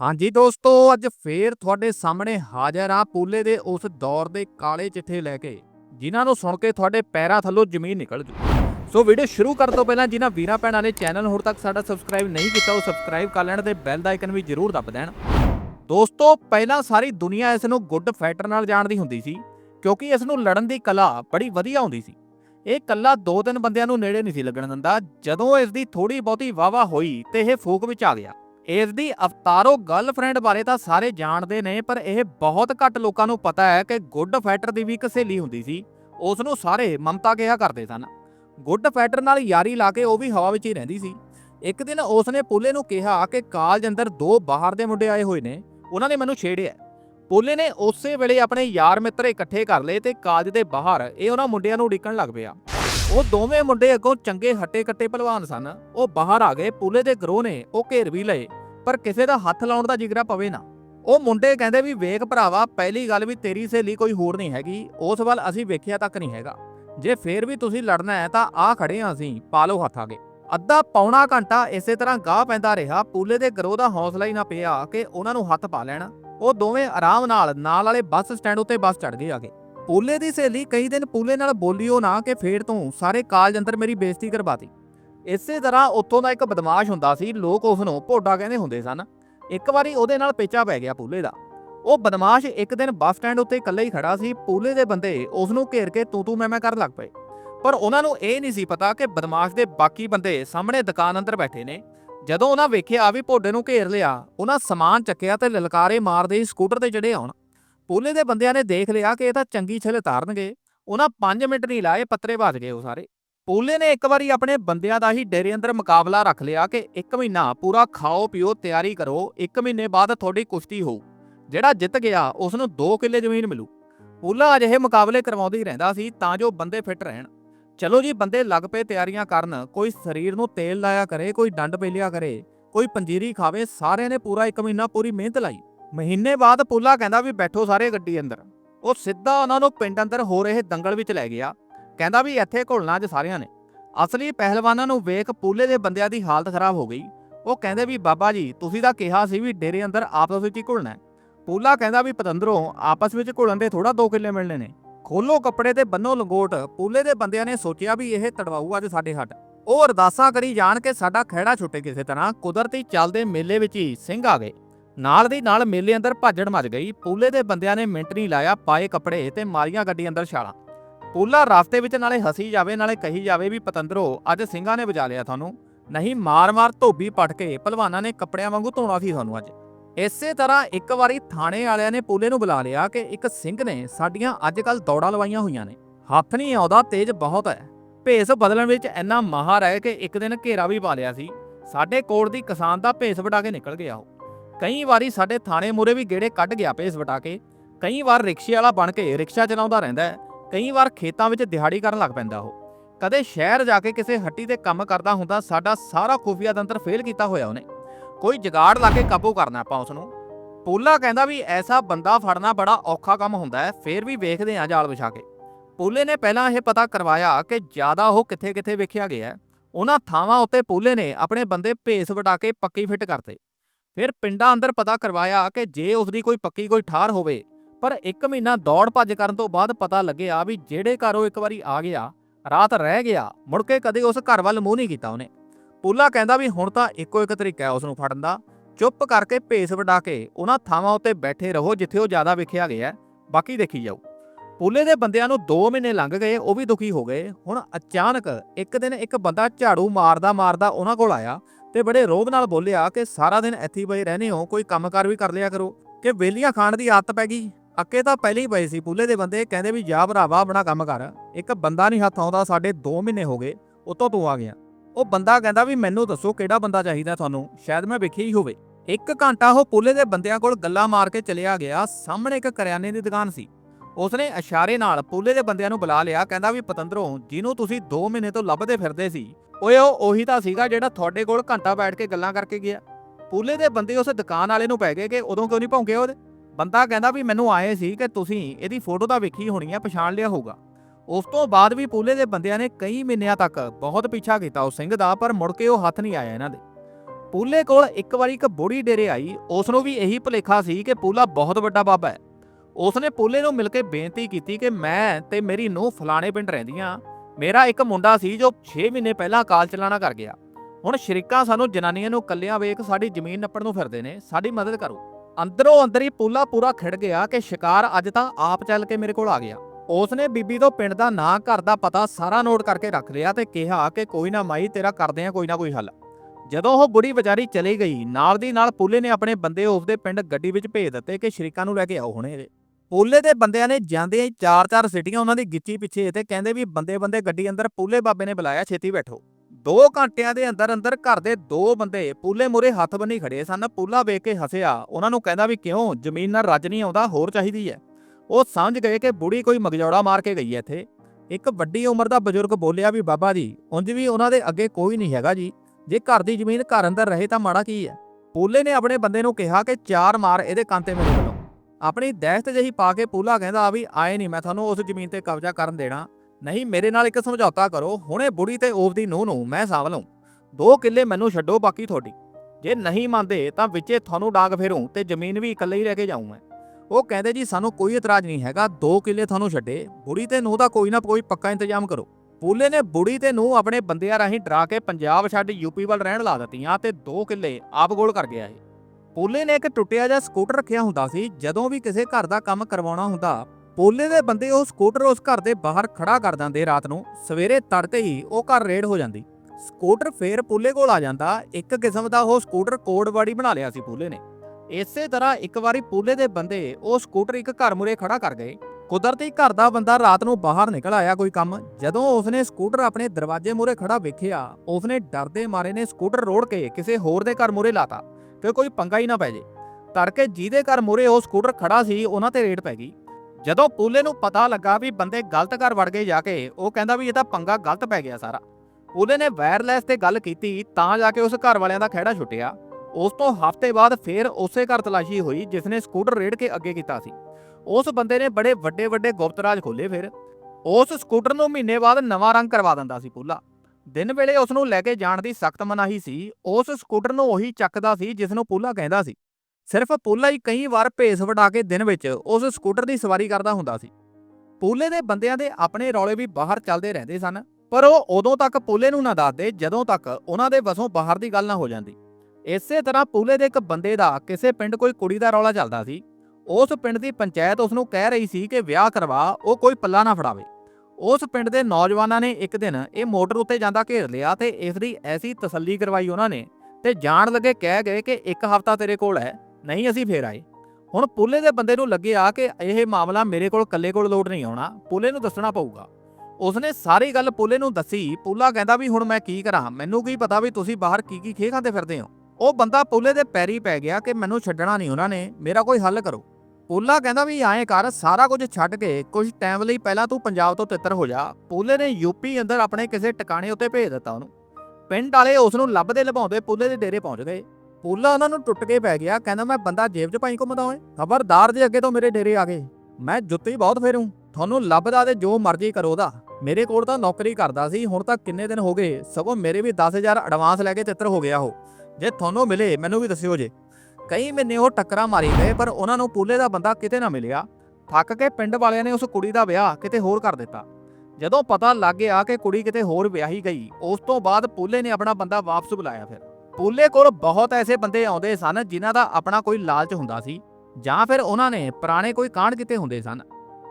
ਹਾਂਜੀ ਦੋਸਤੋ, ਅੱਜ ਫੇਰ ਤੁਹਾਡੇ ਸਾਹਮਣੇ ਹਾਜ਼ਰ ਆ ਪੂਲੇ ਦੇ ਉਸ ਦੌਰ ਦੇ ਕਾਲੇ ਚਿੱਠੇ ਲੈ ਕੇ, ਜਿਨ੍ਹਾਂ ਨੂੰ ਸੁਣ ਕੇ ਤੁਹਾਡੇ ਪੈਰਾਂ ਥੱਲੋਂ ਜ਼ਮੀਨ ਨਿਕਲ ਜੂ। ਸੋ ਵੀਡੀਓ ਸ਼ੁਰੂ ਕਰਨ ਤੋਂ ਪਹਿਲਾਂ ਜਿਨ੍ਹਾਂ ਵੀਰਾਂ ਭੈਣਾਂ ਨੇ ਚੈਨਲ ਹੁਣ ਤੱਕ ਸਾਡਾ ਸਬਸਕ੍ਰਾਈਬ ਨਹੀਂ ਕੀਤਾ, ਉਹ ਸਬਸਕ੍ਰਾਈਬ ਕਰ ਲੈਣ ਤੇ ਬੈਲ ਦਾ ਆਈਕਨ ਵੀ ਜ਼ਰੂਰ ਦੱਬ ਦੇਣ। ਦੋਸਤੋ, ਪਹਿਲਾਂ ਸਾਰੀ ਦੁਨੀਆ ਇਸ ਨੂੰ ਗੁੱਡ ਫਾਈਟਰ ਨਾਲ ਜਾਣਦੀ ਹੁੰਦੀ ਸੀ, ਕਿਉਂਕਿ ਇਸ ਨੂੰ ਲੜਨ ਦੀ ਕਲਾ ਬੜੀ ਵਧੀਆ ਹੁੰਦੀ ਸੀ। ਇਹ ਕੱਲਾ ਦੋ ਤਿੰਨ ਬੰਦਿਆਂ ਨੂੰ ਨੇੜੇ ਨਹੀਂ ਸੀ ਲੱਗਣ ਦਿੰਦਾ, ਜਦੋਂ ਇਸ ਦੀ ਥੋੜੀ ਬਹੁਤੀ ਵਾਵਾ ਹੋਈ ਤੇ ਇਹ ਫੂਕ ਵਿੱਚ ਆ ਗਿਆ। ਇਸ ਦੀ ਅਵਤਾਰੋ ਗਰਲਫ੍ਰੈਂਡ ਬਾਰੇ ਤਾਂ ਸਾਰੇ ਜਾਣਦੇ ਨੇ, ਪਰ ਇਹ ਬਹੁਤ ਘੱਟ ਲੋਕਾਂ ਨੂੰ ਪਤਾ ਹੈ ਕਿ ਗੁੱਡ ਫੈਟਰ ਦੀ ਵੀ ਇੱਕ ਸਹੇਲੀ ਹੁੰਦੀ ਸੀ। ਉਸ ਨੂੰ ਸਾਰੇ ਮਮਤਾ ਕਿਹਾ ਕਰਦੇ ਸਨ। ਗੁੱਡ ਫੈਟਰ ਨਾਲ ਯਾਰੀ ਲਾ ਕੇ ਉਹ ਵੀ ਹਵਾ ਵਿੱਚ ਹੀ ਰਹਿੰਦੀ ਸੀ। ਇੱਕ ਦਿਨ ਉਸ ਨੇ ਪੁੱਲੇ ਨੂੰ ਕਿਹਾ ਕਿ ਕਾਲਜ ਅੰਦਰ ਦੋ ਬਾਹਰ ਦੇ ਮੁੰਡੇ ਆਏ ਹੋਏ ਨੇ, ਉਹਨਾਂ ਨੇ ਮੈਨੂੰ ਛੇੜਿਆ। ਪੁੱਲੇ ਨੇ ਉਸੇ ਵੇਲੇ ਆਪਣੇ ਯਾਰ ਮਿੱਤਰ ਇਕੱਠੇ ਕਰ ਲਏ ਤੇ ਕਾਲਜ ਦੇ ਬਾਹਰ ਇਹ ਉਹਨਾਂ ਮੁੰਡਿਆਂ ਨੂੰ ਉਡੀਕਣ ਲੱਗ ਪਿਆ। ਉਹ ਦੋਵੇਂ ਮੁੰਡੇ ਅੱਗੋਂ ਚੰਗੇ ਹੱਟੇ ਕੱਟੇ ਪਹਿਲਵਾਨ ਸਨ। ਉਹ ਬਾਹਰ ਆ ਗਏ, ਪੂਲੇ ਦੇ ਗਰੋਹ ਨੇ ਉਹ ਘੇਰ ਵੀ ਲਏ, ਪਰ ਕਿਸੇ ਦਾ ਹੱਥ ਲਾਉਣ ਦਾ ਜਿਗਰਾ ਪਵੇ ਨਾ। ਉਹ ਮੁੰਡੇ ਕਹਿੰਦੇ ਵੀ, ਵੇਖ ਭਰਾਵਾ, ਪਹਿਲੀ ਗੱਲ ਵੀ ਤੇਰੀ ਸਹੇਲੀ ਕੋਈ ਹੋਰ ਨਹੀਂ ਹੈਗੀ, ਉਸ ਵੱਲ ਅਸੀਂ ਵੇਖਿਆ ਤੱਕ ਨਹੀਂ ਹੈਗਾ। ਜੇ ਫੇਰ ਵੀ ਤੁਸੀਂ ਲੜਨਾ ਹੈ ਤਾਂ ਆ ਖੜੇ ਹਾਂ ਅਸੀਂ ਪਾ ਲਓ ਹੱਥ ਆਗੇ ਅੱਧਾ ਪੌਣਾ ਘੰਟਾ ਇਸੇ ਤਰ੍ਹਾਂ ਗਾਹ ਪੈਂਦਾ ਰਿਹਾ, ਪੂਲੇ ਦੇ ਗਰੋਹ ਦਾ ਹੌਸਲਾ ਹੀ ਨਾ ਪਿਆ ਕਿ ਉਹਨਾਂ ਨੂੰ ਹੱਥ ਪਾ ਲੈਣਾ। ਉਹ ਦੋਵੇਂ ਆਰਾਮ ਨਾਲ ਨਾਲ ਵਾਲੇ ਬੱਸ ਸਟੈਂਡ ਉੱਤੇ ਬੱਸ ਚੜ ਗਏ ਆਗੇ ਪੂਲੇ ਦੀ ਸਹੇਲੀ ਕਈ ਦਿਨ ਪੂਲੇ ਨਾਲ ਬੋਲੀਓ ਨਾ ਕਿ ਫੇਰ ਤੋਂ ਸਾਰੇ ਕਾਲਜ ਅੰਦਰ ਮੇਰੀ ਬੇਇੱਜ਼ਤੀ ਕਰਵਾਤੀ। ਇਸੇ ਤਰ੍ਹਾਂ ਉੱਥੋਂ ਦਾ ਇੱਕ ਬਦਮਾਸ਼ ਹੁੰਦਾ ਸੀ, ਲੋਕ ਉਸ ਨੂੰ ਭੋਡਾ ਕਹਿੰਦੇ ਹੁੰਦੇ ਸਨ। ਇੱਕ ਵਾਰੀ ਉਹਦੇ ਨਾਲ ਪੇਚਾ ਪੈ ਗਿਆ ਪੂਲੇ ਦਾ। ਉਹ ਬਦਮਾਸ਼ ਇੱਕ ਦਿਨ ਬੱਸ ਸਟੈਂਡ ਉੱਤੇ ਇਕੱਲਾ ਹੀ ਖੜਾ ਸੀ, ਪੂਲੇ ਦੇ ਬੰਦੇ ਉਸ ਨੂੰ ਘੇਰ ਕੇ ਤੂੰ ਤੂੰ ਮੈਂ ਮੈਂ ਕਰਨ ਲੱਗ ਪਏ। ਪਰ ਉਹਨਾਂ ਨੂੰ ਇਹ ਨਹੀਂ ਸੀ ਪਤਾ ਕਿ ਬਦਮਾਸ਼ ਦੇ ਬਾਕੀ ਬੰਦੇ ਸਾਹਮਣੇ ਦੁਕਾਨ ਅੰਦਰ ਬੈਠੇ ਨੇ। ਜਦੋਂ ਉਹਨਾਂ ਵੇਖਿਆ ਵੀ ਭੋਡੇ ਨੂੰ ਘੇਰ ਲਿਆ, ਉਹਨਾਂ ਸਮਾਨ ਚੱਕਿਆ ਤੇ ਲਲਕਾਰੇ ਮਾਰਦੇ ਹੀ ਸਕੂਟਰ ਤੇ ਚੜੇ ਆਉਣ। ਪੂਲੇ ਦੇ ਬੰਦਿਆਂ ਨੇ ਦੇਖ ਲਿਆ ਕਿ ਇਹ ਤਾਂ ਚੰਗੀ ਛਿਲ ਤਾਰਨਗੇ। ਉਹਨਾਂ 5 ਮਿੰਟ ਨਹੀਂ ਲਾਏ, ਪੱਤਰੇ ਭੱਜ ਗਏ ਉਹ ਸਾਰੇ। ਪੂਲੇ ਨੇ ਇੱਕ ਵਾਰੀ ਆਪਣੇ ਬੰਦਿਆਂ ਦਾ ਹੀ ਡੇਰੇ ਅੰਦਰ ਮੁਕਾਬਲਾ ਰੱਖ ਲਿਆ ਕਿ ਇੱਕ ਮਹੀਨਾ ਪੂਰਾ ਖਾਓ, ਪੀਓ, ਤਿਆਰੀ ਕਰੋ, ਇੱਕ ਮਹੀਨੇ ਬਾਅਦ ਤੁਹਾਡੀ ਕੁਸ਼ਤੀ ਹੋਊ। ਜਿਹੜਾ ਜਿੱਤ ਗਿਆ ਉਸ ਨੂੰ 2 ਕਿੱਲੇ ਜ਼ਮੀਨ ਮਿਲੂ। ਪੂਲਾ ਅਜਿਹੇ ਮੁਕਾਬਲੇ ਕਰਵਾਉਂਦਾ ਹੀ ਰਹਿੰਦਾ ਸੀ ਤਾਂ ਜੋ ਬੰਦੇ ਫਿੱਟ ਰਹਿਣ। ਚਲੋ ਜੀ, ਬੰਦੇ ਲੱਗ ਪਏ ਤਿਆਰੀਆਂ ਕਰਨ। ਕੋਈ ਸਰੀਰ ਨੂੰ ਤੇਲ ਲਾਇਆ ਕਰੇ, ਕੋਈ ਡੰਡ ਪੇਲਿਆ ਕਰੇ, ਕੋਈ ਪੰਜੀਰੀ ਖਾਵੇ, ਸਾਰਿਆਂ ਨੇ ਪੂਰਾ ਇੱਕ ਮਹੀਨਾ ਪੂਰੀ ਮਿਹਨਤ ਲਾਈ। ਮਹੀਨੇ ਬਾਅਦ ਪੁੱਲਾ ਕਹਿੰਦਾ ਵੀ ਬੈਠੋ ਸਾਰੇ ਗੱਡੀ ਅੰਦਰ। ਉਹ ਸਿੱਧਾ ਉਹਨਾਂ ਨੂੰ ਪਿੰਡ ਅੰਦਰ ਹੋ ਰਹੇ ਦੰਗਲ ਵਿੱਚ ਲੈ ਗਿਆ। ਕਹਿੰਦਾ ਵੀ ਇੱਥੇ ਘੁਲਣਾ ਅੱਜ ਸਾਰਿਆਂ ਨੇ। ਅਸਲੀ ਪਹਿਲਵਾਨਾਂ ਨੂੰ ਵੇਖ ਪੂਲੇ ਦੇ ਬੰਦਿਆਂ ਦੀ ਹਾਲਤ ਖਰਾਬ ਹੋ ਗਈ। ਉਹ ਕਹਿੰਦੇ ਵੀ, ਬਾਬਾ ਜੀ, ਤੁਸੀਂ ਤਾਂ ਕਿਹਾ ਸੀ ਵੀ ਡੇਰੇ ਅੰਦਰ ਆਪਸ ਵਿੱਚ ਹੀ ਘੁਲਣਾ ਹੈ। ਪੂਲਾ ਕਹਿੰਦਾ ਵੀ, ਪਤੰਦਰੋਂ, ਆਪਸ ਵਿੱਚ ਘੁਲਣ ਦੇ ਥੋੜਾ 2 ਕਿੱਲੇ ਮਿਲਣੇ ਨੇ। ਖੋਲੋ ਕੱਪੜੇ ਤੇ ਬੰਨੋ ਲੰਗੋਟ। ਪੂਲੇ ਦੇ ਬੰਦਿਆਂ ਨੇ ਸੋਚਿਆ ਵੀ ਇਹ ਤੜਵਾਊ ਅੱਜ ਸਾਡੇ ਹੱਟ। ਉਹ ਅਰਦਾਸਾਂ ਕਰੀ ਜਾਣ ਕੇ ਸਾਡਾ ਖਹਿੜਾ ਛੁੱਟੇ ਕਿਸੇ ਤਰ੍ਹਾਂ ਕੁਦਰਤੀ ਚੱਲਦੇ ਮੇਲੇ ਵਿੱਚ ਹੀ ਸਿੰਘ ਆ ਗਏ। ਨਾਲ ਦੀ ਨਾਲ ਮੇਲੇ ਅੰਦਰ ਭਾਜੜ ਮਚ ਗਈ। ਪੂਲੇ ਦੇ ਬੰਦਿਆਂ ਨੇ ਮਿੰਟ ਨਹੀਂ ਲਾਇਆ, ਪਾਏ ਕੱਪੜੇ ਤੇ ਮਾਰੀਆਂ ਗੱਡੀ ਅੰਦਰ ਛਾਲਾਂ। ਪੂਲਾ ਰਾਸਤੇ ਵਿੱਚ ਨਾਲੇ ਹਸੀ ਜਾਵੇ, ਨਾਲੇ ਕਹੀ ਜਾਵੇ ਵੀ, ਪਤੰਦਰੋ, ਅੱਜ ਸਿੰਘਾਂ ਨੇ ਵਜਾ ਲਿਆ ਤੁਹਾਨੂੰ। ਨਹੀਂ, ਮਾਰ-ਮਾਰ ਧੋਬੀ ਪਟ ਕੇ ਪਹਿਲਵਾਨਾਂ ਨੇ ਕੱਪੜਿਆਂ ਵਾਂਗੂ ਧੋਣਾ ਸੀ ਤੁਹਾਨੂੰ ਅੱਜ। ਇਸੇ ਤਰ੍ਹਾਂ ਇੱਕ ਵਾਰੀ ਥਾਣੇ ਵਾਲਿਆਂ ਨੇ ਪੂਲੇ ਨੂੰ ਬੁਲਾ ਲਿਆ ਕਿ ਇੱਕ ਸਿੰਘ ਨੇ ਸਾਡੀਆਂ ਅੱਜ-ਕੱਲ ਦੌੜਾਂ ਲਵਾਈਆਂ ਹੋਈਆਂ ਨੇ। ਹੱਥ ਨਹੀਂ ਆਉਂਦਾ, ਤੇਜ਼ ਬਹੁਤ ਹੈ। ਭੇਸ ਬਦਲਣ ਵਿੱਚ ਇੰਨਾ ਮਾਹਰ ਹੈ ਕਿ ਇੱਕ ਦਿਨ ਘੇਰਾ ਵੀ ਪਾ ਲਿਆ ਸੀ। ਸਾਡੇ ਕੋਲ ਦੀ ਕਿਸਾਨ ਦਾ ਭੇਸ ਵਟਾ ਕੇ ਨਿਕਲ ਗਿਆ ਉਹ। ਕਈ ਵਾਰੀ ਸਾਡੇ ਥਾਣੇ ਮੂਰੇ ਵੀ ਗੇੜੇ ਕੱਢ ਗਿਆ ਭੇਸ ਵਟਾ ਕੇ। ਕਈ ਵਾਰ ਰਿਕਸ਼ੇ ਵਾਲਾ ਬਣ ਕੇ ਰਿਕਸ਼ਾ ਚਲਾਉਂਦਾ ਰਹਿੰਦਾ ਕਈ ਵਾਰ ਖੇਤਾਂ ਵਿੱਚ ਦਿਹਾੜੀ ਕਰਨ ਲੱਗ ਪੈਂਦਾ ਉਹ। ਕਦੇ ਸ਼ਹਿਰ ਜਾ ਕੇ ਕਿਸੇ ਹੱਟੀ ਤੇ ਕੰਮ ਕਰਦਾ ਹੁੰਦਾ, ਸਾਡਾ ਸਾਰਾ ਖੂਫੀਆ ਤੰਤਰ ਫੇਲ ਕੀਤਾ ਹੋਇਆ ਉਹਨੇ। ਕੋਈ ਜਗਾੜ ਲਾ ਕੇ ਕਾਬੂ ਕਰਨਾ ਆਪਾਂ ਉਸ ਨੂੰ ਪੂਲਾ ਕਹਿੰਦਾ ਵੀ ਐਸਾ ਬੰਦਾ ਫੜਨਾ ਬੜਾ ਔਖਾ ਕੰਮ ਹੁੰਦਾ ਹੈ, ਫੇਰ ਵੀ ਵੇਖਦੇ ਆ ਜਾਲ ਵਿਛਾ ਕੇ। ਪੂਲੇ ਨੇ ਪਹਿਲਾਂ ਇਹ ਪਤਾ ਕਰਵਾਇਆ ਕਿ ਜ਼ਿਆਦਾ ਉਹ ਕਿੱਥੇ-ਕਿੱਥੇ ਵੇਖਿਆ ਗਿਆ ਉਹਨਾਂ ਥਾਵਾਂ ਉੱਤੇ ਪੂਲੇ ਨੇ ਆਪਣੇ ਬੰਦੇ ਭੇਸ ਵਟਾ ਕੇ ਪੱਕੀ ਫਿੱਟ ਕਰਤੇ। ਫਿਰ ਪਿੰਡਾਂ ਅੰਦਰ ਪਤਾ ਕਰਵਾਇਆ ਕਿ ਜੇ ਉਸ ਦੀ ਕੋਈ ਪੱਕੀ ਕੋਈ ਠਾਰ ਹੋਵੇ, ਪਰ ਇੱਕ ਮਹੀਨਾ ਦੌੜ ਭੱਜ ਕਰਨ ਤੋਂ ਬਾਅਦ ਪਤਾ ਲੱਗਿਆ ਵੀ ਜਿਹੜੇ ਘਰ ਉਹ ਇੱਕ ਵਾਰੀ ਆ ਗਿਆ, ਰਾਤ ਰਹਿ ਗਿਆ, ਮੁੜ ਕੇ ਕਦੇ ਉਸ ਘਰ ਵੱਲ ਮੂੰਹ ਨਹੀਂ ਕੀਤਾ ਉਹਨੇ। ਪੂਲਾ ਕਹਿੰਦਾ ਵੀ ਹੁਣ ਤਾਂ ਇੱਕੋ ਇੱਕ ਤਰੀਕਾ ਹੈ ਉਸ ਨੂੰ ਫੜਨ ਦਾ, ਚੁੱਪ ਕਰਕੇ ਭੇਸ ਵਡਾ ਕੇ ਉਹਨਾਂ ਥਾਵਾਂ ਉੱਤੇ ਬੈਠੇ ਰਹੋ ਜਿੱਥੇ ਉਹ ਜ਼ਿਆਦਾ ਵਿਖਿਆ ਗਿਆ, ਬਾਕੀ ਦੇਖੀ ਜਾਓ। ਪੂਲੇ ਦੇ ਬੰਦਿਆਂ ਨੂੰ 2 ਮਹੀਨੇ ਲੰਘ ਗਏ, ਉਹ ਵੀ ਦੁਖੀ ਹੋ ਗਏ। ਹੁਣ ਅਚਾਨਕ ਇੱਕ ਦਿਨ ਇੱਕ ਬੰਦਾ ਝਾੜੂ ਮਾਰਦਾ ਮਾਰਦਾ ਉਹਨਾਂ ਕੋਲ ਆਇਆ ਤੇ ਬੜੇ ਰੋਬ ਨਾਲ ਬੋਲਿਆ ਕਿ ਸਾਰਾ ਦਿਨ ਇੱਥੇ ਹੀ ਪਏ ਰਹਿੰਦੇ ਹੋ, ਕੋਈ ਕੰਮਕਾਰ ਵੀ ਕਰ ਲਿਆ ਕਰੋ। ਕਿ ਵੇਲੀਆਂ ਖਾਣ ਦੀ ਆਦਤ ਪੈ ਗਈ। ਅੱਕੇ ਤਾਂ ਪਹਿਲਾਂ ਹੀ ਪਏ ਸੀ, ਪੂਲੇ ਦੇ ਬੰਦੇ ਕਹਿੰਦੇ ਵੀ ਜਾ ਭਰਾਵਾ ਆਪਣਾ ਕੰਮ ਕਰ। ਇੱਕ ਬੰਦਾ ਨਹੀਂ ਹੱਥ ਆਉਂਦਾ, ਸਾਡੇ 2 ਮਹੀਨੇ ਹੋ ਗਏ, ਉਤੋਂ ਤੂੰ ਆ ਗਿਆ। ਉਹ ਬੰਦਾ ਕਹਿੰਦਾ ਵੀ ਮੈਨੂੰ ਦੱਸੋ ਕਿਹੜਾ ਬੰਦਾ ਚਾਹੀਦਾ ਤੁਹਾਨੂੰ, ਸ਼ਾਇਦ ਮੈਂ ਵੇਖਿਆ ਹੀ ਹੋਵੇ। ਇੱਕ ਘੰਟਾ ਉਹ ਪੁੱਲੇ ਦੇ ਬੰਦਿਆਂ ਕੋਲ ਗੱਲਾਂ ਮਾਰ ਕੇ ਚਲਿਆ ਗਿਆ, ਸਾਹਮਣੇ ਇੱਕ ਕਰਿਆਨੇ ਦੀ ਦੁਕਾਨ ਸੀ। ਉਸਨੇ ਇਸ਼ਾਰੇ ਨਾਲ ਪੁੱਲੇ ਦੇ ਬੰਦਿਆਂ ਨੂੰ ਬੁਲਾ ਲਿਆ, ਕਹਿੰਦਾ ਵੀ ਪਤੰਦਰੋਂ, ਜਿਹਨੂੰ ਤੁਸੀਂ 2 ਮਹੀਨੇ ਤੋਂ ਲੱਭਦੇ ਫਿਰਦੇ ਸੀ ਓਏ, ਉਹ ਉਹੀ ਤਾਂ ਸੀਗਾ ਜਿਹੜਾ ਤੁਹਾਡੇ ਕੋਲ ਘੰਟਾ ਬੈਠ ਕੇ ਗੱਲਾਂ ਕਰਕੇ ਗਿਆ। ਪੂਲੇ ਦੇ ਬੰਦੇ ਉਸ ਦੁਕਾਨ ਵਾਲੇ ਨੂੰ ਪੈ ਗਏ ਕਿ ਉਦੋਂ ਕਿਉਂ ਨਹੀਂ ਭੌਂਕੇ ਉਹਦੇ? ਬੰਦਾ ਕਹਿੰਦਾ ਵੀ ਮੈਨੂੰ ਆਏ ਸੀ ਕਿ ਤੁਸੀਂ ਇਹਦੀ ਫੋਟੋ ਤਾਂ ਵੇਖੀ ਹੋਣੀ ਆ, ਪਛਾਣ ਲਿਆ ਹੋਊਗਾ। ਉਸ ਤੋਂ ਬਾਅਦ ਵੀ ਪੂਲੇ ਦੇ ਬੰਦਿਆਂ ਨੇ ਕਈ ਮਹੀਨਿਆਂ ਤੱਕ ਬਹੁਤ ਪਿੱਛਾ ਕੀਤਾ ਉਸ ਸਿੰਘ ਦਾ, ਪਰ ਮੁੜ ਕੇ ਉਹ ਹੱਥ ਨਹੀਂ ਆਇਆ ਇਹਨਾਂ ਦੇ। ਪੂਲੇ ਕੋਲ ਇੱਕ ਵਾਰੀ ਇੱਕ ਬੁੜੀ ਡੇਰੇ ਆਈ, ਉਸ ਨੂੰ ਵੀ ਇਹੀ ਭੁਲੇਖਾ ਸੀ ਕਿ ਪੂਲਾ ਬਹੁਤ ਵੱਡਾ ਬਾਬਾ ਹੈ। ਉਸ ਨੇ ਪੂਲੇ ਨੂੰ ਮਿਲ ਕੇ ਬੇਨਤੀ ਕੀਤੀ ਕਿ ਮੈਂ ਤੇ ਮੇਰੀ ਨੂੰਹ ਫਲਾਣੇ ਪਿੰਡ ਰਹਿੰਦੀਆਂ ਮੇਰਾ ਇੱਕ ਮੁੰਡਾ ਸੀ ਜੋ 6 ਮਹੀਨੇ ਪਹਿਲਾਂ ਕਾਲ ਚਲਾਣਾ ਕਰ ਗਿਆ। ਹੁਣ ਸ਼ਰੀਕਾਂ ਸਾਨੂੰ ਜਨਾਨੀਆਂ ਨੂੰ ਕੱਲਿਆਂ ਵੇਖ ਸਾਡੀ ਜ਼ਮੀਨ ਨੱਪਣ ਨੂੰ ਫਿਰਦੇ ਨੇ, ਸਾਡੀ ਮਦਦ ਕਰੋ। ਅੰਦਰੋਂ ਅੰਦਰ ਹੀ ਪੂਲਾ ਪੂਰਾ ਖਿੜ ਗਿਆ ਕਿ ਸ਼ਿਕਾਰ ਅੱਜ ਤਾਂ ਆਪ ਚੱਲ ਕੇ ਮੇਰੇ ਕੋਲ ਆ ਗਿਆ। ਉਸਨੇ ਬੀਬੀ ਤੋਂ ਪਿੰਡ ਦਾ ਨਾਂ, ਘਰ ਦਾ ਪਤਾ ਸਾਰਾ ਨੋਟ ਕਰਕੇ ਰੱਖ ਲਿਆ ਤੇ ਕਿਹਾ ਕਿ ਕੋਈ ਨਾ ਮਾਈ, ਤੇਰਾ ਕਰਦੇ ਆ ਕੋਈ ਨਾ ਕੋਈ ਹੱਲ। ਜਦੋਂ ਉਹ ਬੁੜੀ ਵਿਚਾਰੀ ਚਲੀ ਗਈ, ਨਾਲ ਦੀ ਨਾਲ ਪੂਲੇ ਨੇ ਆਪਣੇ ਬੰਦੇ ਉਸਦੇ ਪਿੰਡ ਗੱਡੀ ਵਿੱਚ ਭੇਜ ਦਿੱਤੇ ਕਿ ਸ਼ਰੀਕਾਂ ਨੂੰ ਲੈ ਕੇ ਆਓ ਹੁਣੇ ਪੂਲੇ ਦੇ ਬੰਦਿਆਂ ਨੇ ਜਾਂਦੇ ਹੀ ਚਾਰ ਚਾਰ ਸਿਟੀਆਂ ਉਹਨਾਂ ਦੀ ਗਿੱਚੀ ਪਿੱਛੇ ਤੇ ਕਹਿੰਦੇ ਵੀ ਬੰਦੇ ਬੰਦੇ ਗੱਡੀ ਅੰਦਰ ਪੂਲੇ ਬਾਬੇ ਨੇ ਬੁਲਾਇਆ, ਛੇਤੀ ਬੈਠੋ। 2 ਘੰਟਿਆਂ ਦੇ ਅੰਦਰ ਅੰਦਰ ਘਰ ਦੇ ਦੋ ਬੰਦੇ ਪੂਲੇ ਮੂਰੇ ਹੱਥ ਬੰਨੀ ਖੜੇ ਸਨ। ਪੂਲਾ ਵੇਖ ਕੇ ਹੱਸਿਆ, ਉਹਨਾਂ ਨੂੰ ਕਹਿੰਦਾ ਵੀ ਕਿਉਂ, ਜ਼ਮੀਨ ਨਾਲ ਰੱਜ ਨਹੀਂ ਆਉਂਦਾ, ਹੋਰ ਚਾਹੀਦੀ ਹੈ। ਉਹ ਸਮਝ ਗਏ ਕਿ ਬੁੜੀ ਕੋਈ ਮਗਜੌੜਾ ਮਾਰ ਕੇ ਗਈ ਹੈ ਇੱਥੇ। ਇੱਕ ਵੱਡੀ ਉਮਰ ਦਾ ਬਜ਼ੁਰਗ ਬੋਲਿਆ ਵੀ, ਬਾਬਾ ਜੀ, ਉਂਝ ਵੀ ਉਹਨਾਂ ਦੇ ਅੱਗੇ ਕੋਈ ਨਹੀਂ ਹੈਗਾ ਜੀ। ਜੇ ਘਰ ਦੀ ਜ਼ਮੀਨ ਘਰ ਅੰਦਰ ਰਹੇ ਤਾਂ ਮਾੜਾ ਕੀ ਹੈ? ਪੂਲੇ ਨੇ ਆਪਣੇ ਬੰਦੇ ਨੂੰ ਕਿਹਾ ਕਿ ਚਾਰ ਮਾਰ ਇਹਦੇ ਕੰਨ ਤੇ ਮੇਰੇ ਆਪਣੀ ਦਹਿਸ਼ਤ ਜਿਹੀ ਪਾ ਕੇ ਪੂਲਾ ਕਹਿੰਦਾ ਵੀ ਆਏ ਨਹੀਂ ਮੈਂ ਤੁਹਾਨੂੰ ਉਸ ਜ਼ਮੀਨ ਤੇ ਕਬਜ਼ਾ ਕਰਨ ਦੇਣਾ। ਨਹੀਂ, ਮੇਰੇ ਨਾਲ ਇੱਕ ਸਮਝੌਤਾ ਕਰੋ, ਹੁਣੇ ਬੁੜੀ ਤੇ ਉਸ ਦੀ ਨੂੰਹ ਨੂੰ ਮੈਂ ਸਾਂਭ ਲਊਂ। ਦੋ ਕਿੱਲੇ ਮੈਨੂੰ ਛੱਡੋ, ਬਾਕੀ ਤੁਹਾਡੀ। ਜੇ ਨਹੀਂ ਮੰਨਦੇ ਤਾਂ ਵਿੱਚੇ ਤੁਹਾਨੂੰ ਡਾਂਗ ਫੇਰੂੰ ਤੇ ਜ਼ਮੀਨ ਵੀ ਇਕੱਲੇ ਹੀ ਰਹਿ ਕੇ ਜਾਊਂ ਮੈਂ। ਉਹ ਕਹਿੰਦੇ ਜੀ, ਸਾਨੂੰ ਕੋਈ ਇਤਰਾਜ਼ ਨਹੀਂ ਹੈਗਾ, ਦੋ ਕਿੱਲੇ ਤੁਹਾਨੂੰ ਛੱਡੇ, ਬੁੜੀ ਤੇ ਨੂੰਹ ਦਾ ਕੋਈ ਨਾ ਕੋਈ ਪੱਕਾ ਇੰਤਜ਼ਾਮ ਕਰੋ। ਪੂਲੇ ਨੇ ਬੁੜੀ ਤੇ ਨੂੰਹ ਆਪਣੇ ਬੰਦਿਆਂ ਰਾਹੀਂ ਡਰਾ ਕੇ ਪੰਜਾਬ ਛੱਡ ਯੂਪੀ ਵੱਲ ਰਹਿਣ ਲਾ ਦਿੱਤੀਆਂ ਤੇ ਦੋ ਕਿੱਲੇ ਆਪ ਗੋਲ ਕਰ ਗਿਆ ਇਹ। ਪੂਲੇ ਨੇ ਇੱਕ ਟੁੱਟਿਆ ਜਿਹਾ ਸਕੂਟਰ ਰੱਖਿਆ ਹੁੰਦਾ ਸੀ, ਜਦੋਂ ਵੀ ਕਿਸੇ ਘਰ ਦਾ ਕੰਮ ਕਰਵਾਉਣਾ ਹੁੰਦਾ, ਪੋਲੇ ਦੇ ਬੰਦੇ ਉਹ ਸਕੂਟਰ ਉਸ ਘਰ ਦੇ ਬਾਹਰ ਖੜਾ ਕਰ ਦਿੰਦੇ ਰਾਤ ਨੂੰ, ਸਵੇਰੇ ਤੜਕੇ ਹੀ ਉਹ ਘਰ ਰੇਡ ਹੋ ਜਾਂਦੀ। ਸਕੂਟਰ ਫੇਰ ਪੂਲੇ ਕੋਲ ਆ ਜਾਂਦਾ, ਇੱਕ ਕਿਸਮ ਦਾ ਉਹ ਸਕੂਟਰ ਕੋਡਵਾੜੀ ਬਣਾ ਲਿਆ ਸੀ ਪੂਲੇ ਨੇ। ਇਸੇ ਤਰ੍ਹਾਂ ਇੱਕ ਵਾਰੀ ਪੂਲੇ ਦੇ ਬੰਦੇ ਉਹ ਸਕੂਟਰ ਇੱਕ ਘਰ ਮੁਰੇ ਖੜਾ ਕਰ ਗਏ। ਕੁਦਰਤੀ ਘਰ ਦਾ ਬੰਦਾ ਰਾਤ ਨੂੰ ਬਾਹਰ ਨਿਕਲ ਆਇਆ ਕੋਈ ਕੰਮ, ਜਦੋਂ ਉਸਨੇ ਸਕੂਟਰ ਆਪਣੇ ਦਰਵਾਜ਼ੇ ਮੂਰੇ ਖੜਾ ਵੇਖਿਆ, ਉਸਨੇ ਡਰਦੇ ਮਾਰੇ ਨੇ ਸਕੂਟਰ ਰੋੜ ਕੇ ਕਿਸੇ ਹੋਰ ਦੇ ਘਰ ਮੂਰੇ ਲਾਤਾ। ਕਿ ਕੋਈ ਪੰਗਾ ਹੀ ਨਾ ਪੈ ਜੇ। ਤੜਕੇ ਜਿਹਦੇ ਘਰ ਮੂਰੇ ਉਹ ਸਕੂਟਰ ਖੜਾ ਸੀ, ਉਹਨਾਂ ਤੇ ਰੇਡ ਪੈ ਗਈ। ਜਦੋਂ ਪੂਲੇ ਨੂੰ ਪਤਾ ਲੱਗਾ ਵੀ ਬੰਦੇ ਗਲਤ ਘਰ ਵੜ ਗਏ ਜਾ ਕੇ, ਉਹ ਕਹਿੰਦਾ ਵੀ ਇਹ ਤਾਂ ਪੰਗਾ ਗਲਤ ਪੈ ਗਿਆ ਸਾਰਾ। ਪੂਲੇ ਨੇ ਵਾਇਰਲੈਸ ਤੇ ਗੱਲ ਕੀਤੀ ਤਾਂ ਜਾ ਕੇ ਉਸ ਘਰ ਵਾਲਿਆਂ ਦਾ ਖਹਿੜਾ ਛੁੱਟਿਆ। ਉਸ ਤੋਂ ਹਫ਼ਤੇ ਬਾਅਦ ਫੇਰ ਉਸੇ ਘਰ ਤਲਾਸ਼ੀ ਹੋਈ ਜਿਸ ਨੇ ਸਕੂਟਰ ਰੇੜ ਕੇ ਅੱਗੇ ਕੀਤਾ ਸੀ। ਉਸ ਬੰਦੇ ਨੇ ਬੜੇ ਵੱਡੇ ਵੱਡੇ ਗੁਪਤ ਰਾਜ ਖੋਲੇ ਫਿਰ। ਉਸ ਸਕੂਟਰ ਨੂੰ ਮਹੀਨੇ ਬਾਅਦ ਨਵਾਂ ਰੰਗ ਕਰਵਾ ਦਿੰਦਾ ਸੀ ਪੂਲਾ। ਦਿਨ ਵੇਲੇ ਉਸ ਨੂੰ ਲੈ ਕੇ ਜਾਣ ਦੀ ਸਖਤ ਮਨਾਹੀ ਸੀ, ਉਸ ਸਕੂਟਰ ਨੂੰ ਉਹੀ ਚੱਕਦਾ ਸੀ ਜਿਸ ਨੂੰ ਪੂਲਾ ਕਹਿੰਦਾ ਸੀ। ਸਿਰਫ ਪੂਲਾ ਹੀ ਕਈ ਵਾਰ ਭੇਸ ਵਟਾ ਕੇ ਦਿਨ ਵਿੱਚ ਉਸ ਸਕੂਟਰ ਦੀ ਸਵਾਰੀ ਕਰਦਾ ਹੁੰਦਾ ਸੀ। ਪੂਲੇ ਦੇ ਬੰਦਿਆਂ ਦੇ ਆਪਣੇ ਰੌਲੇ ਵੀ ਬਾਹਰ ਚੱਲਦੇ ਰਹਿੰਦੇ ਸਨ, ਪਰ ਉਹ ਉਦੋਂ ਤੱਕ ਪੂਲੇ ਨੂੰ ਨਾ ਦੱਸਦੇ ਜਦੋਂ ਤੱਕ ਉਹਨਾਂ ਦੇ ਵਸੋਂ ਬਾਹਰ ਦੀ ਗੱਲ ਨਾ ਹੋ ਜਾਂਦੀ। ਇਸੇ ਤਰ੍ਹਾਂ ਪੂਲੇ ਦੇ ਇੱਕ ਬੰਦੇ ਦਾ ਕਿਸੇ ਪਿੰਡ ਕੋਈ ਕੁੜੀ ਦਾ ਰੌਲਾ ਚੱਲਦਾ ਸੀ। ਉਸ ਪਿੰਡ ਦੀ ਪੰਚਾਇਤ ਉਸ ਨੂੰ ਕਹਿ ਰਹੀ ਸੀ ਕਿ ਵਿਆਹ ਕਰਵਾ, ਉਹ ਕੋਈ ਪੱਲਾ ਨਾ ਫੜਾਵੇ। ਉਸ ਪਿੰਡ ਦੇ ਨੌਜਵਾਨਾਂ ਨੇ ਇੱਕ ਦਿਨ ਇਹ ਮੋਟਰ ਉੱਤੇ ਜਾਂਦਾ ਘੇਰ ਲਿਆ ਤੇ ਇਸ ਦੀ ਐਸੀ ਤਸੱਲੀ ਕਰਵਾਈ ਉਹਨਾਂ ਨੇ ਤੇ ਜਾਣ ਲੱਗੇ ਕਹਿ ਗਏ ਕਿ ਇੱਕ ਹਫ਼ਤਾ ਤੇਰੇ ਕੋਲ ਹੈ, ਨਹੀਂ ਅਸੀਂ ਫੇਰ ਆਏ। ਹੁਣ ਪੁੱਲੇ ਦੇ ਬੰਦੇ ਨੂੰ ਲੱਗਿਆ ਕਿ ਇਹ ਮਾਮਲਾ ਮੇਰੇ ਕੋਲ ਇਕੱਲੇ ਕੋਲ ਲੋਡ ਨਹੀਂ ਆਉਣਾ, ਪੁੱਲੇ ਨੂੰ ਦੱਸਣਾ ਪਊਗਾ। ਉਸਨੇ ਸਾਰੀ ਗੱਲ ਪੁੱਲੇ ਨੂੰ ਦੱਸੀ, ਪੁੱਲਾ ਕਹਿੰਦਾ ਵੀ ਹੁਣ ਮੈਂ ਕੀ ਕਰਾਂ, ਮੈਨੂੰ ਕੀ ਪਤਾ ਵੀ ਤੁਸੀਂ ਬਾਹਰ ਕੀ ਕੀ ਖੇ ਖਾਂਦੇ ਫਿਰਦੇ ਹੋ। ਉਹ ਬੰਦਾ ਪੁੱਲੇ ਦੇ ਪੈਰੀ ਪੈ ਗਿਆ ਕਿ ਮੈਨੂੰ ਛੱਡਣਾ ਨਹੀਂ ਉਹਨਾਂ ਨੇ, ਮੇਰਾ ਕੋਈ ਹੱਲ ਕਰੋ। ਪੁੱਲਾ ਕਹਿੰਦਾ ਵੀ ਐਂ ਕਰ, ਸਾਰਾ ਕੁਝ ਛੱਡ ਕੇ ਕੁਝ ਟਾਈਮ ਲਈ ਪਹਿਲਾਂ ਤੂੰ ਪੰਜਾਬ ਤੋਂ ਤਿੱਤਰ ਹੋ ਜਾ। ਪੁੱਲੇ ਨੇ ਯੂਪੀ ਅੰਦਰ ਆਪਣੇ ਕਿਸੇ ਟਿਕਾਣੇ ਉੱਤੇ ਭੇਜ ਦਿੱਤਾ ਉਹਨੂੰ। ਪਿੰਡ ਵਾਲੇ ਉਸ ਨੂੰ ਲੱਭਦੇ ਲਭਾਉਂਦੇ ਪੁੱਲੇ ਦੇ ਡੇਰੇ ਪਹੁੰਚ ਗਏ ਪੁੱਲਾ ਉਹਨਾਂ ਨੂੰ ਟੁੱਟ ਕੇ ਪੈ ਗਿਆ, ਕਹਿੰਦਾ ਮੈਂ ਬੰਦਾ ਜੇਬ 'ਚ ਪਾਈ ਘੁੰਮਦਾ ਓਏ ਖਬਰਦਾਰ ਜੇ ਅੱਗੇ ਤੋਂ ਮੇਰੇ ਡੇਰੇ ਆ ਗਏ। ਮੈਂ ਜੁੱਤੀ ਬਹੁਤ ਫੇਰੂ। ਤੁਹਾਨੂੰ ਲੱਭਦਾ ਤੇ ਜੋ ਮਰਜ਼ੀ ਕਰੋ ਉਹਦਾ। ਮੇਰੇ ਕੋਲ ਤਾਂ ਨੌਕਰੀ ਕਰਦਾ ਸੀ, ਹੁਣ ਤਾਂ ਕਿੰਨੇ ਦਿਨ ਹੋ ਗਏ। ਸਗੋਂ ਮੇਰੇ ਵੀ 10000 ਐਡਵਾਂਸ ਲੈ ਕੇ ਤਿੱਤਰ ਹੋ ਗਿਆ ਉਹ। ਜੇ ਤੁਹਾਨੂੰ ਮਿਲੇ, ਮੈਨੂੰ ਵੀ ਦੱਸਿਓ ਜੇ। ਕਈ ਮਹੀਨੇ ਉਹ ਟੱਕਰਾਂ ਮਾਰੀ ਗਏ, ਪਰ ਉਹਨਾਂ ਨੂੰ ਪੂਲੇ ਦਾ ਬੰਦਾ ਕਿਤੇ ਨਾ ਮਿਲਿਆ। ਥੱਕ ਕੇ ਪਿੰਡ ਵਾਲਿਆਂ ਨੇ ਉਸ ਕੁੜੀ ਦਾ ਵਿਆਹ ਕਿਤੇ ਹੋਰ ਕਰ ਦਿੱਤਾ। ਜਦੋਂ ਪਤਾ ਲੱਗ ਗਿਆ ਕਿ ਕੁੜੀ ਕਿਤੇ ਹੋਰ ਵਿਆਹੀ ਗਈ, ਉਸ ਤੋਂ ਬਾਅਦ ਪੂਲੇ ਨੇ ਆਪਣਾ ਬੰਦਾ ਵਾਪਸ ਬੁਲਾਇਆ ਫਿਰ। ਪੂਲੇ ਕੋਲ ਬਹੁਤ ਐਸੇ ਬੰਦੇ ਆਉਂਦੇ ਸਨ ਜਿਨ੍ਹਾਂ ਦਾ ਆਪਣਾ ਕੋਈ ਲਾਲਚ ਹੁੰਦਾ ਸੀ, ਜਾਂ ਫਿਰ ਉਹਨਾਂ ਨੇ ਪੁਰਾਣੇ ਕੋਈ ਕਾਂਡ ਕੀਤੇ ਹੁੰਦੇ ਸਨ।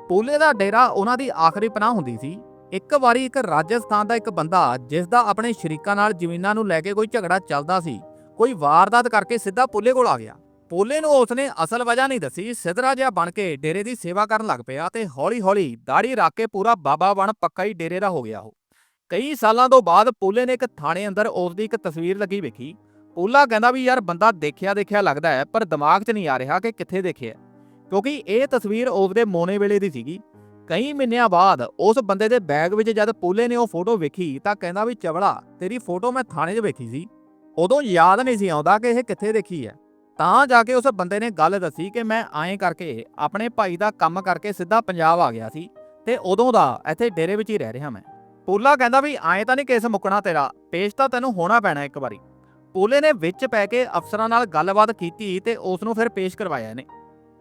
ਪੂਲੇ ਦਾ ਡੇਰਾ ਉਹਨਾਂ ਦੀ ਆਖਰੀ ਪਨਾਹ ਹੁੰਦੀ ਸੀ। ਇੱਕ ਵਾਰੀ ਇੱਕ ਰਾਜਸਥਾਨ ਦਾ ਇੱਕ ਬੰਦਾ, ਜਿਸ ਦਾ ਆਪਣੇ ਸ਼ਰੀਕਾਂ ਨਾਲ ਜ਼ਮੀਨਾਂ ਨੂੰ ਲੈ ਕੇ ਕੋਈ ਝਗੜਾ ਚੱਲਦਾ ਸੀ ਕੋਈ ਵਾਰਦਾਤ ਕਰਕੇ ਸਿੱਧਾ ਪੋਲੇ ਕੋਲ ਆ ਗਿਆ। ਪੋਲੇ ਨੂੰ ਉਸਨੇ ਅਸਲ ਵਜ੍ਹਾ ਨਹੀਂ ਦੱਸੀ, ਸਿਧਰਾ ਜਿਹਾ ਬਣ ਕੇ ਡੇਰੇ ਦੀ ਸੇਵਾ ਕਰਨ ਲੱਗ ਪਿਆ ਤੇ ਹੌਲੀ-ਹੌਲੀ ਦਾੜੀ ਰੱਖ ਕੇ ਪੂਰਾ ਬਾਬਾ ਬਣ ਪੱਕਾ ਹੀ ਡੇਰੇ ਦਾ ਹੋ ਗਿਆ ਉਹ। ਕਈ ਸਾਲਾਂ ਤੋਂ ਬਾਅਦ ਪੋਲੇ ਨੇ ਇੱਕ ਥਾਣੇ ਅੰਦਰ ਉਸ ਦੀ ਇੱਕ ਤਸਵੀਰ ਲੱਗੀ ਵੇਖੀ। ਪੋਲਾ ਕਹਿੰਦਾ ਵੀ ਯਾਰ ਬੰਦਾ ਦੇਖਿਆ ਦੇਖਿਆ ਲੱਗਦਾ ਹੈ, ਪਰ ਦਿਮਾਗ 'ਚ ਨਹੀਂ ਆ ਰਿਹਾ ਕਿ ਕਿੱਥੇ ਦੇਖਿਆ ਕਿਉਂਕਿ ਇਹ ਤਸਵੀਰ ਉਸ ਦੇ ਮੋਨੇ ਵੇਲੇ ਦੀ ਸੀਗੀ। ਕਈ ਮਹੀਨਿਆਂ ਬਾਅਦ ਉਸ ਬੰਦੇ ਦੇ ਬੈਗ ਵਿੱਚ ਜਦ ਪੋਲੇ ਨੇ ਉਹ ਫੋਟੋ ਵੇਖੀ ਤਾਂ ਕਹਿੰਦਾ ਵੀ ਚਵਲਾ, ਤੇਰੀ ਫੋਟੋ ਮੈਂ ਥਾਣੇ 'ਚ ਵੇਖੀ ਸੀ। ਉਦੋਂ ਯਾਦ ਨਹੀਂ ਸੀ ਆਉਂਦਾ ਕਿ ਇਹ ਕਿੱਥੇ ਦੇਖੀ ਹੈ। ਤਾਂ ਜਾ ਕੇ ਉਸ ਬੰਦੇ ਨੇ ਗੱਲ ਦੱਸੀ ਕਿ ਮੈਂ ਐਂ ਕਰਕੇ ਆਪਣੇ ਭਾਈ ਦਾ ਕੰਮ ਕਰਕੇ ਸਿੱਧਾ ਪੰਜਾਬ ਆ ਗਿਆ ਸੀ ਤੇ ਉਦੋਂ ਦਾ ਇੱਥੇ ਡੇਰੇ ਵਿੱਚ ਹੀ ਰਹਿ ਰਿਹਾ ਮੈਂ। ਪੂਲਾ ਕਹਿੰਦਾ ਵੀ ਐਂ ਤਾਂ ਨਹੀਂ ਕੇਸ ਮੁੱਕਣਾ ਤੇਰਾ, ਪੇਸ਼ ਤਾਂ ਤੈਨੂੰ ਹੋਣਾ ਪੈਣਾ ਇੱਕ ਵਾਰੀ। ਪੂਲੇ ਨੇ ਵਿੱਚ ਪੈ ਕੇ ਅਫਸਰਾਂ ਨਾਲ ਗੱਲਬਾਤ ਕੀਤੀ ਤੇ ਉਸ ਨੂੰ ਫਿਰ ਪੇਸ਼ ਕਰਵਾਇਆ ਨੇ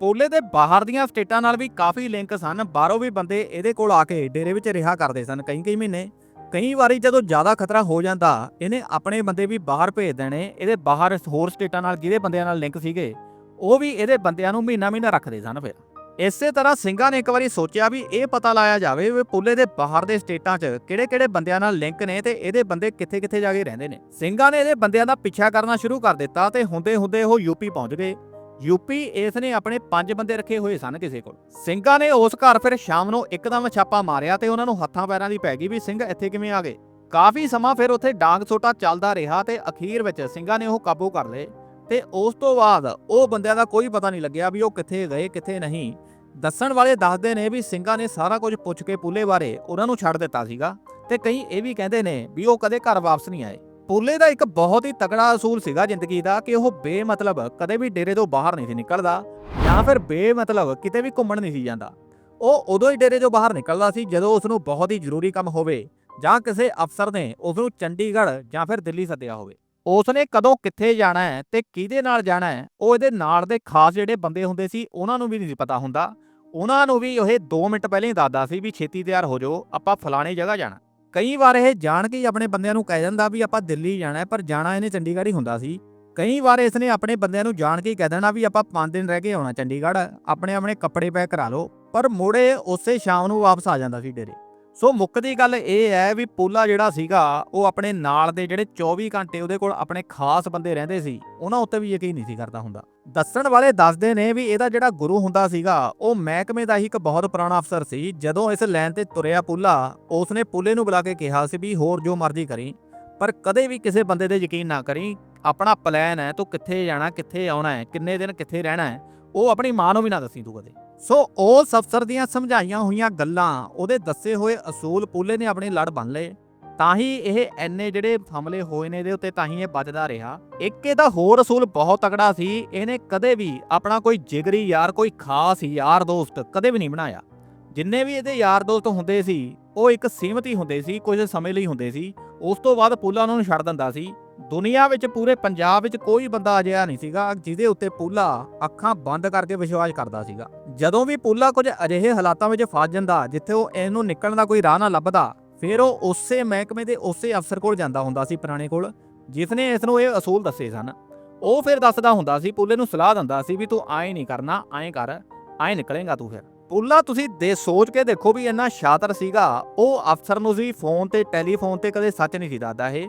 ਪੂਲੇ ਦੇ ਬਾਹਰ ਦੀਆਂ ਸਟੇਟਾਂ ਨਾਲ ਵੀ ਕਾਫੀ ਲਿੰਕ ਸਨ, ਬਾਹਰੋਂ ਵੀ ਬੰਦੇ ਇਹਦੇ ਕੋਲ ਆ ਕੇ ਡੇਰੇ ਵਿੱਚ ਰਿਹਾ ਕਰਦੇ ਸਨ ਕਈ ਕਈ ਮਹੀਨੇ। ਕਈ ਵਾਰੀ ਜਦੋਂ ਜ਼ਿਆਦਾ ਖਤਰਾ ਹੋ ਜਾਂਦਾ, ਇਹਨੇ ਆਪਣੇ ਬੰਦੇ ਵੀ ਬਾਹਰ ਭੇਜ ਦੇਣੇ, ਇਹਦੇ ਬਾਹਰ ਹੋਰ ਸਟੇਟਾਂ ਨਾਲ ਜਿਹਦੇ ਬੰਦਿਆਂ ਨਾਲ ਲਿੰਕ ਸੀਗੇ, ਉਹ ਵੀ ਇਹਦੇ ਬੰਦਿਆਂ ਨੂੰ ਮਹੀਨਾ ਮਹੀਨਾ ਰੱਖਦੇ ਸਨ ਫਿਰ। ਇਸੇ ਤਰ੍ਹਾਂ ਸਿੰਘਾਂ ਨੇ ਇੱਕ ਵਾਰੀ ਸੋਚਿਆ ਵੀ ਇਹ ਪਤਾ ਲਾਇਆ ਜਾਵੇ ਵੀ ਪੁੱਲੇ ਦੇ ਬਾਹਰ ਦੇ ਸਟੇਟਾਂ 'ਚ ਕਿਹੜੇ-ਕਿਹੜੇ ਬੰਦਿਆਂ ਨਾਲ ਲਿੰਕ ਨੇ ਤੇ ਇਹਦੇ ਬੰਦੇ ਕਿੱਥੇ-ਕਿੱਥੇ ਜਾ ਕੇ ਰਹਿੰਦੇ ਨੇ। ਸਿੰਘਾਂ ਨੇ ਇਹਦੇ ਬੰਦਿਆਂ ਦਾ ਪਿੱਛਾ ਕਰਨਾ ਸ਼ੁਰੂ ਕਰ ਦਿੱਤਾ ਤੇ ਹੁੰਦੇ-ਹੁੰਦੇ ਉਹ ਯੂਪੀ ਪਹੁੰਚ ਗਏ। ਯੂਪੀ ਇਸ ਨੇ ਆਪਣੇ ਪੰਜ ਬੰਦੇ ਰੱਖੇ ਹੋਏ ਸਨ ਕਿਸੇ ਕੋਲ। ਸਿੰਘਾਂ ਨੇ ਉਸ ਘਰ ਫਿਰ ਸ਼ਾਮ ਨੂੰ ਇੱਕਦਮ ਛਾਪਾ ਮਾਰਿਆ ਤੇ ਉਹਨਾਂ ਨੂੰ ਹੱਥਾਂ ਪੈਰਾਂ ਦੀ ਪੈ ਗਈ ਵੀ ਸਿੰਘ ਇੱਥੇ ਕਿਵੇਂ ਆ ਗਏ। ਕਾਫੀ ਸਮਾਂ ਫਿਰ ਉੱਥੇ ਡਾਂਗ ਸੋਟਾ ਚੱਲਦਾ ਰਿਹਾ ਤੇ ਅਖੀਰ ਵਿੱਚ ਸਿੰਘਾਂ ਨੇ ਉਹ ਕਾਬੂ ਕਰ ਲਏ ਤੇ ਉਸ ਤੋਂ ਬਾਅਦ ਉਹ ਬੰਦਿਆਂ ਦਾ ਕੋਈ ਪਤਾ ਨਹੀਂ ਲੱਗਿਆ ਵੀ ਉਹ ਕਿੱਥੇ ਗਏ, ਕਿੱਥੇ ਨਹੀਂ। ਦੱਸਣ ਵਾਲੇ ਦੱਸਦੇ ਨੇ ਵੀ ਸਿੰਘਾਂ ਨੇ ਸਾਰਾ ਕੁਝ ਪੁੱਛ ਕੇ ਪੁੱਲੇ ਬਾਰੇ ਉਹਨਾਂ ਨੂੰ ਛੱਡ ਦਿੱਤਾ ਸੀਗਾ ਤੇ ਕਈ ਇਹ ਵੀ ਕਹਿੰਦੇ ਨੇ ਵੀ ਉਹ ਕਦੇ ਘਰ ਵਾਪਸ ਨਹੀਂ ਆਏ। ਪੁੱਲੇ ਦਾ ਇੱਕ ਬਹੁਤ ਹੀ ਤਕੜਾ ਅਸੂਲ ਸੀਗਾ ਜ਼ਿੰਦਗੀ ਦਾ ਕਿ ਉਹ ਬੇਮਤਲਬ ਕਦੇ ਵੀ ਡੇਰੇ ਤੋਂ ਬਾਹਰ ਨਹੀਂ ਸੀ ਨਿਕਲਦਾ ਜਾਂ ਫਿਰ ਬੇਮਤਲਬ ਕਿਤੇ ਵੀ ਘੁੰਮਣ ਨਹੀਂ ਸੀ ਜਾਂਦਾ। ਉਹ ਉਦੋਂ ਹੀ ਡੇਰੇ ਤੋਂ ਬਾਹਰ ਨਿਕਲਦਾ ਸੀ ਜਦੋਂ ਉਸ ਨੂੰ ਬਹੁਤ ਹੀ ਜ਼ਰੂਰੀ ਕੰਮ ਹੋਵੇ ਜਾਂ ਕਿਸੇ ਅਫਸਰ ਨੇ ਉਸ ਨੂੰ ਚੰਡੀਗੜ੍ਹ ਜਾਂ ਫਿਰ ਦਿੱਲੀ ਸੱਦਿਆ ਹੋਵੇ। ਉਸ ਨੇ ਕਦੋਂ ਕਿੱਥੇ ਜਾਣਾ ਹੈ ਤੇ ਕਿਹਦੇ ਨਾਲ ਜਾਣਾ ਹੈ, ਉਹ ਇਹਦੇ ਨਾਲ ਦੇ ਖਾਸ ਜਿਹੜੇ ਬੰਦੇ ਹੁੰਦੇ ਸੀ ਉਹਨਾਂ ਨੂੰ ਵੀ ਨਹੀਂ ਸੀ ਪਤਾ ਹੁੰਦਾ। ਉਹਨਾਂ ਨੂੰ ਵੀ ਉਹ 2 ਮਿੰਟ ਪਹਿਲਾਂ ਹੀ ਦੱਸਦਾ ਸੀ ਵੀ ਛੇਤੀ ਤਿਆਰ ਹੋ ਜਾਓ, ਆਪਾਂ ਫਲਾਣੀ ਜਗ੍ਹਾ ਜਾਣਾ। ਕਈ ਵਾਰ ਇਹ ਜਾਣ ਕੇ ਹੀ ਆਪਣੇ ਬੰਦਿਆਂ ਨੂੰ ਕਹਿ ਦਿੰਦਾ ਵੀ ਆਪਾਂ ਦਿੱਲੀ ਜਾਣਾ ਹੈ, ਪਰ ਜਾਣਾ ਇਹਨੇ ਚੰਡੀਗੜ੍ਹ ਹੀ ਹੁੰਦਾ ਸੀ। ਕਈ ਵਾਰ ਇਸਨੇ ਆਪਣੇ ਬੰਦਿਆਂ ਨੂੰ ਜਾਣ ਕੇ ਹੀ ਕਹਿ ਦੇਣਾ ਵੀ ਆਪਾਂ 5 ਦਿਨ ਰਹਿ ਕੇ ਆਉਣਾ ਚੰਡੀਗੜ੍ਹ, ਆਪਣੇ ਆਪਣੇ ਕੱਪੜੇ ਪੈਕ ਕਰਾ ਲਓ। ਪਰ ਮੁੜੇ ਉਸੇ ਸ਼ਾਮ ਨੂੰ ਵਾਪਸ ਆ ਜਾਂਦਾ ਸੀ ਡੇਰੇ। ਸੋ ਮੁੱਕਦੀ ਗੱਲ ਇਹ ਹੈ ਵੀ ਪੋਲਾ ਜਿਹੜਾ ਸੀਗਾ, ਉਹ ਆਪਣੇ ਨਾਲ ਦੇ ਜਿਹੜੇ 24 ਘੰਟੇ ਉਹਦੇ ਕੋਲ ਆਪਣੇ ਖਾਸ ਬੰਦੇ ਰਹਿੰਦੇ ਸੀ, ਉਹਨਾਂ ਉੱਤੇ ਵੀ ਯਕੀਨ ਨਹੀਂ ਸੀ ਕਰਦਾ ਹੁੰਦਾ। ਦੱਸਣ ਵਾਲੇ ਦੱਸਦੇ ਨੇ ਵੀ ਇਹਦਾ ਜਿਹੜਾ ਗੁਰੂ ਹੁੰਦਾ ਸੀਗਾ, ਉਹ ਮਹਿਕਮੇ ਦਾ ਹੀ ਇੱਕ ਬਹੁਤ ਪੁਰਾਣਾ ਅਫਸਰ ਸੀ। ਜਦੋਂ ਇਸ ਲਾਈਨ ਤੇ ਤੁਰਿਆ ਪੁੱਲਾ, ਉਸਨੇ ਪੁੱਲੇ ਨੂੰ ਬੁਲਾ ਕੇ ਕਿਹਾ ਸੀ ਵੀ ਹੋਰ ਜੋ ਮਰਜ਼ੀ ਕਰੀ, ਪਰ ਕਦੇ ਵੀ ਕਿਸੇ ਬੰਦੇ ਤੇ ਯਕੀਨ ਨਾ ਕਰੀ, ਆਪਣਾ ਪਲਾਨ ਹੈ, ਤੂੰ ਕਿੱਥੇ ਜਾਣਾ, ਕਿੱਥੇ ਆਉਣਾ ਹੈ, ਕਿੰਨੇ ਦਿਨ ਕਿੱਥੇ ਰਹਿਣਾ ਹੈ। ਉਹ ਆਪਣੀ ਮਾਂ ਨੂੰ ਵੀ ਨਾ ਦੱਸੀ ਤੂੰ ਕਦੇ। ਸੋ ਉਸ ਅਫਸਰ ਦੀਆਂ ਸਮਝਾਈਆਂ ਹੋਈਆਂ ਗੱਲਾਂ, ਉਹਦੇ ਦੱਸੇ ਹੋਏ ਅਸੂਲ ਪੁੱਲੇ ਨੇ ਆਪਣੇ ਲੜ ਬੰਨ ਲਏ। ਤਾਂ ਹੀ ਇਹ ਐਨੇ ਜਿਹੜੇ ਹਮਲੇ ਹੋਏ ਨੇ ਇਹਦੇ ਉੱਤੇ ਤਾਂ ਹੀ ਇਹ ਬਚਦਾ ਰਿਹਾ। ਇੱਕ ਇਹਦਾ ਹੋਰ ਅਸੂਲ ਬਹੁਤ ਤਕੜਾ ਸੀ, ਇਹਨੇ ਕਦੇ ਵੀ ਆਪਣਾ ਕੋਈ ਜਿਗਰੀ ਯਾਰ, ਕੋਈ ਖਾਸ ਯਾਰ ਦੋਸਤ ਕਦੇ ਵੀ ਨਹੀਂ ਬਣਾਇਆ। ਜਿੰਨੇ ਵੀ ਇਹਦੇ ਯਾਰ ਦੋਸਤ ਹੁੰਦੇ ਸੀ, ਉਹ ਇੱਕ ਸੀਮਤ ਹੀ ਹੁੰਦੇ ਸੀ, ਕੁਝ ਸਮੇਂ ਲਈ ਹੁੰਦੇ ਸੀ। ਉਸ ਤੋਂ ਬਾਅਦ ਪੂਲਾ ਉਹਨਾਂ ਨੂੰ ਛੱਡ ਦਿੰਦਾ ਸੀ। ਦੁਨੀਆ ਵਿੱਚ ਪੂਰੇ ਪੰਜਾਬ ਵਿੱਚ ਕੋਈ ਬੰਦਾ ਅਜਿਹਾ ਨਹੀਂ ਸੀਗਾ ਜਿਹਦੇ ਉੱਤੇ ਪੂਲਾ ਅੱਖਾਂ ਬੰਦ ਕਰਕੇ ਵਿਸ਼ਵਾਸ ਕਰਦਾ ਸੀਗਾ। ਜਦੋਂ ਵੀ ਪੂਲਾ ਕੁਝ ਅਜਿਹੇ ਹਾਲਾਤਾਂ ਵਿੱਚ ਫਸ ਜਾਂਦਾ ਜਿੱਥੇ ਉਹ ਇਹਨੂੰ ਨਿਕਲਣ ਦਾ ਕੋਈ ਰਾਹ ਨਾ ਲੱਭਦਾ, ਫਿਰ ਉਹ ਉਸੇ ਮਹਿਕਮੇ ਦੇ ਉਸੇ ਅਫਸਰ ਕੋਲ ਜਾਂਦਾ ਹੁੰਦਾ ਸੀ ਪੁਰਾਣੇ ਕੋਲ ਜਿਸ ਨੇ ਇਸ ਨੂੰ ਇਹ ਅਸੂਲ ਦੱਸੇ ਸਨ। ਉਹ ਫਿਰ ਦੱਸਦਾ ਹੁੰਦਾ ਸੀ, ਪੂਲੇ ਨੂੰ ਸਲਾਹ ਦਿੰਦਾ ਸੀ ਵੀ ਤੂੰ ਐਂ ਨਹੀਂ ਕਰਨਾ ਐਂ ਕਰ ਐਂ ਨਿਕਲੇਗਾ ਤੂੰ ਫਿਰ। ਪੁੱਲਾ ਤੁਸੀਂ ਦੇ ਸੋਚ ਕੇ ਦੇਖੋ ਵੀ ਇੰਨਾ ਸ਼ਾਤਰ ਸੀਗਾ, ਉਹ ਅਫਸਰ ਨੂੰ ਵੀ ਫੋਨ ਤੇ, ਟੈਲੀਫੋਨ ਤੇ ਕਦੇ ਸੱਚ ਨਹੀਂ ਸੀ ਦੱਸਦਾ ਇਹ।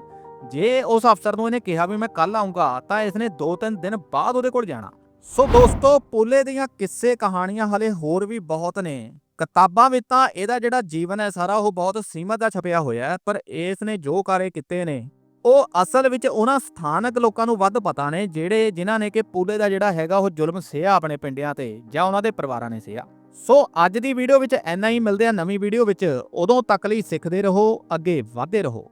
ਜੇ ਉਸ ਅਫਸਰ ਨੂੰ ਇਹਨੇ ਕਿਹਾ ਵੀ ਮੈਂ ਕੱਲ ਆਉਂਗਾ ਤਾਂ ਇਸਨੇ 2-3 ਦਿਨ ਬਾਅਦ ਉਹਦੇ ਕੋਲ ਜਾਣਾ। ਸੋ ਦੋਸਤੋ, ਪੁੱਲੇ ਦੀਆਂ ਕਿੱਸੇ ਕਹਾਣੀਆਂ ਹਲੇ ਹੋਰ ਵੀ ਬਹੁਤ ਨੇ। ਕਿਤਾਬਾਂ ਵਿੱਚ ਤਾਂ ਇਹਦਾ ਜਿਹੜਾ ਜੀਵਨ ਹੈ ਸਾਰਾ ਉਹ ਬਹੁਤ ਸੀਮਤ ਦਾ ਛਪਿਆ ਹੋਇਆ ਹੈ, ਪਰ ਇਸ ਨੇ ਜੋ ਕਾਰੇ ਕੀਤੇ ਨੇ, ਉਹ ਅਸਲ ਵਿੱਚ ਉਹਨਾਂ ਸਥਾਨਕ ਲੋਕਾਂ ਨੂੰ ਵੱਧ ਪਤਾ ਨੇ, ਜਿਹੜੇ ਜਿਨ੍ਹਾਂ ਨੇ ਕਿ ਪੁੱਲੇ ਦਾ ਜਿਹੜਾ ਹੈਗਾ ਉਹ ਜ਼ੁਲਮ ਸਿਆ ਆਪਣੇ ਪਿੰਡਿਆਂ ਤੇ, ਜਾਂ ਉਹਨਾਂ ਦੇ ਪਰਿਵਾਰਾਂ ਨੇ ਸਿਆ ਸੋ ਅੱਜ ਦੀ ਵੀਡੀਓ ਵਿੱਚ ਇੰਨਾ ਹੀ, ਮਿਲਦੇ ਆ ਨਵੀਂ ਵੀਡੀਓ ਵਿੱਚ। ਉਦੋਂ ਤੱਕ ਲਈ ਸਿੱਖਦੇ ਰਹੋ, ਅੱਗੇ ਵਧਦੇ ਰਹੋ।